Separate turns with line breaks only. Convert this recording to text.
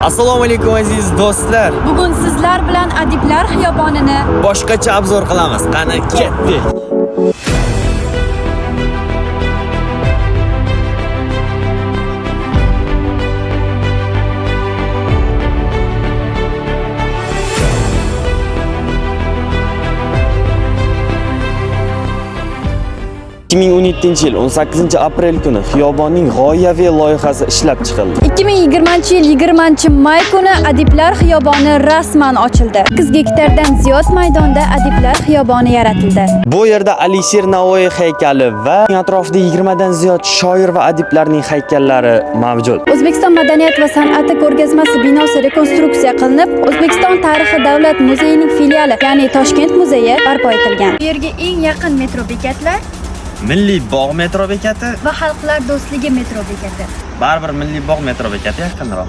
Assalomu alaykum aziz do'stlar.
Bugun sizlar bilan Adiblar xiyobonini
Boshqacha obzor qilamiz. Qani ketdik. Ikki ming o'n yettinchi yil 18 aprel kuni xiyobonning g'oyaviy loyihasi ishlab chiqildi
2020 yil 20 may kuni Adiblar xiyoboni rasman ochildi. 8 gektardan ziyod maydonda Adiblar xiyoboni yaratildi.
Bu yerda Alisher Navoiy haykali va atrofida 20 dan ziyod shoir va adiblarning haykallari mavjud.
O'zbekiston madaniyat va san'ati ko'rgazmasi binosi rekonstruksiya qilinib, O'zbekiston tarixi davlat muzeyining filiali, ya'ni Toshkent muzeyi barpo etilgan. Bu yerga eng yaqin metro bekatlar
Milliy bog' metro bekati,
va xalqlar do'stligi metro bekati.
baribir Milliy bog' metro bekati yaqinroq.